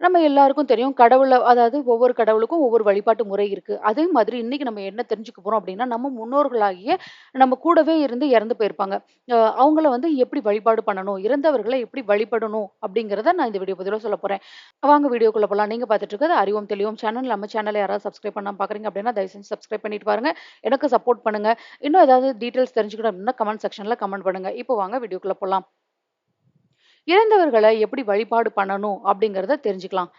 நம்ம எல்லாருக்கும் தெரியும் கடவுள அதாவது ஒவ்வொரு கடவுளுக்கும் ஒவ்வொரு வழிபாட்டு முறை இருக்கு. அதே மாதிரி இன்னைக்கு நம்ம என்ன தெரிஞ்சுக்க போறோம் அப்படின்னா, நம்ம முன்னோர்களாகிய நம்ம கூடவே இருந்து இறந்து போயிருப்பாங்க. அ அவங்கள வந்து எப்படி வழிபாடு பண்ணணும்? இறந்தவர்கள எப்படி வழிபடணும்? அப்படிங்கிறத நான் இந்த வீடியோ பதிவுல சொல்லப் போறேன். வாங்க வீடியோக்குள்ள போலாம். நீங்க பார்த்துட்டு இருக்கிறது அறிவோம் தெளிவோம் சேனல். நம்ம சேனல யாராவது சப்ஸ்கிரைப் பண்ணாம பார்க்குறீங்க அப்படின்னா, தயவு செஞ்சு சப்ஸ்கிரைப் பண்ணிட்டு பாருங்க. எனக்கு சப்போர்ட் பண்ணுங்க. இன்னும் ஏதாவது டீட்டெயில்ஸ் தெரிஞ்சுக்கணும் அப்படின்னா, கமெண்ட் செக்ஷன்ல கமெண்ட் பண்ணுங்க. இப்போ வாங்க வீடியோக்குள்ள போலாம். இறந்தவர்களை எப்படி வழிபாடு பண்ணணும் அப்படிங்கிறத தெரிஞ்சுக்கலாம்.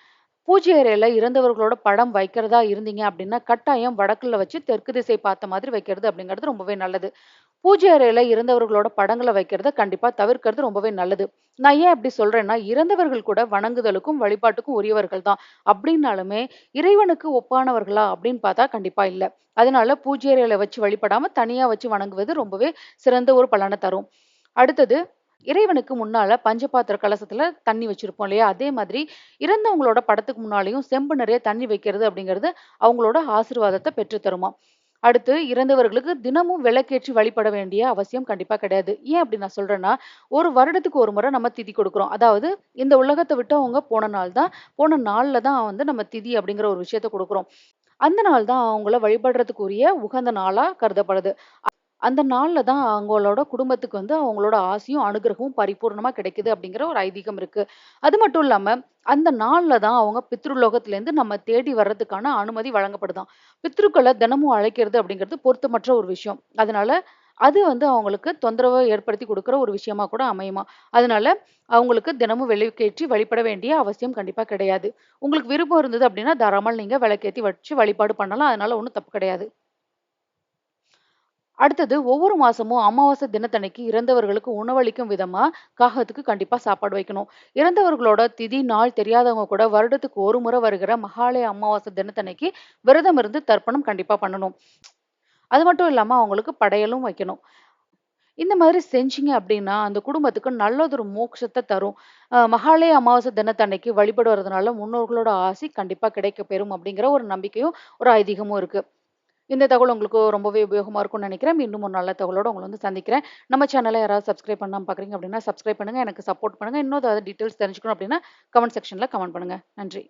பூஜை அறையில இறந்தவர்களோட படம் வைக்கிறதா இருந்தீங்க அப்படின்னா, கட்டாயம் வடக்குல வச்சு தெற்கு திசை பார்த்த மாதிரி வைக்கிறது அப்படிங்கிறது ரொம்பவே நல்லது. பூஜை அறையில இறந்தவர்களோட படங்களை வைக்கிறத கண்டிப்பா தவிர்க்கிறது ரொம்பவே நல்லது. நான் ஏன் அப்படி சொல்றேன்னா, இறந்தவர்கள் கூட வணங்குதலுக்கும், வழிபாட்டுக்கும் உரியவர்கள் தான். அப்படின்னாலுமே, இறைவனுக்கு ஒப்பானவர்களா அப்படின்னு பார்த்தா கண்டிப்பா இல்ல. அதனால பூஜை அறையில வச்சு வழிபடாம, தனியா வச்சு வணங்குவது ரொம்பவே சிறந்த ஒரு பலனை தரும். அடுத்தது இறைவனுக்கு முன்னால பஞ்சபாத்திர கலசத்துல தண்ணி வச்சிருப்போம் இல்லையா? அதே மாதிரி இறந்தவங்களோட படத்துக்கு முன்னாலயும் செம்பு நிறைய தண்ணி வைக்கிறது அப்படிங்கிறது அவங்களோட ஆசீர்வாதத்த பெற்று தருமாம். அடுத்து இறந்தவர்களுக்கு தினமும் விளக்கேற்றி வழிபட வேண்டிய அவசியம் கண்டிப்பா கிடையாது. ஏன் அப்படி நான் சொல்றேன்னா, ஒரு வருடத்துக்கு ஒரு முறை நம்ம திதி கொடுக்குறோம். அதாவது இந்த உலகத்தை விட்டு அவங்க போன நாள் தான் போன நாள்ல தான் வந்து நம்ம திதி அப்படிங்கிற ஒரு விஷயத்த கொடுக்குறோம். அந்த நாள் தான் அவங்கள வழிபடுறதுக்குரிய உகந்த நாளா கருதப்படுது. அந்த நாள்ல தான் அவங்களோட குடும்பத்துக்கு வந்து அவங்களோட ஆசையும் அனுகிரகமும் பரிபூர்ணமா கிடைக்குது அப்படிங்கிற ஒரு ஐதீகம் இருக்கு. அது மட்டும் இல்லாம, அந்த நாள்ல தான் அவங்க பித்ருலோகத்திலேருந்து நம்ம தேடி வர்றதுக்கான அனுமதி வழங்கப்படுதாம். பித்ருக்களை தினமும் அழைக்கிறது அப்படிங்கிறது பொருத்தமற்ற ஒரு விஷயம். அதனால அது வந்து அவங்களுக்கு தொந்தரவை ஏற்படுத்தி கொடுக்குற ஒரு விஷயமா கூட அமையுமா அதனால அவங்களுக்கு தினமும் விளக்கேற்றி வழிபட வேண்டிய அவசியம் கண்டிப்பா கிடையாது. உங்களுக்கு விருப்பம் இருந்தது அப்படின்னா, தாராளமாக நீங்க விளக்கேத்தி வச்சு வழிபாடு பண்ணலாம். அதனால ஒன்றும் தப்பு கிடையாது. அடுத்தது ஒவ்வொரு மாசமும் அமாவாசை தினத்தன்னைக்கு இறந்தவர்களுக்கு உணவளிக்கும் விதமா காகத்துக்கு கண்டிப்பா சாப்பாடு வைக்கணும். இறந்தவர்களோட திதி, நாள் தெரியாதவங்க கூட வருடத்துக்கு ஒரு முறை வருகிற மகாலய அமாவாசை தினத்தன்னைக்கு விரதம் இருந்து தர்ப்பணம் கண்டிப்பா பண்ணணும். அது மட்டும் இல்லாம அவங்களுக்கு படையலும் வைக்கணும். இந்த மாதிரி செஞ்சீங்க அப்படின்னா, அந்த குடும்பத்துக்கு நல்லதொரு மோட்சத்தை தரும். மகாலய அமாவாசை தினத்தன்னைக்கு வழிபடுவதனால முன்னோர்களோட ஆசி கண்டிப்பா கிடைக்க பெறும் அப்படிங்கிற ஒரு நம்பிக்கையும், ஒரு ஐதீகமும் இருக்கு. இந்த தகவல் உங்களுக்கு ரொம்பவே உபயோகமாக இருக்கும்னு நினைக்கிறேன். இன்னும் ஒரு நல்ல தகவலோடு உங்களை வந்து சந்திக்கிறேன். நம்ம சேனலை யாராவது சப்ஸ்கிரைப் பண்ணாமல் பார்க்குறீங்க அப்படின்னா, சப்ஸ்கிரைப் பண்ணுங்கள் எனக்கு சப்போர்ட் பண்ணுங்க. இன்னும் ஏதாவது டீட்டெயில்ஸ் தெரிஞ்சுக்கணும் அப்படின்னா, கமெண்ட் செக்ஷனில் கமெண்ட் பண்ணுங்கள் நன்றி.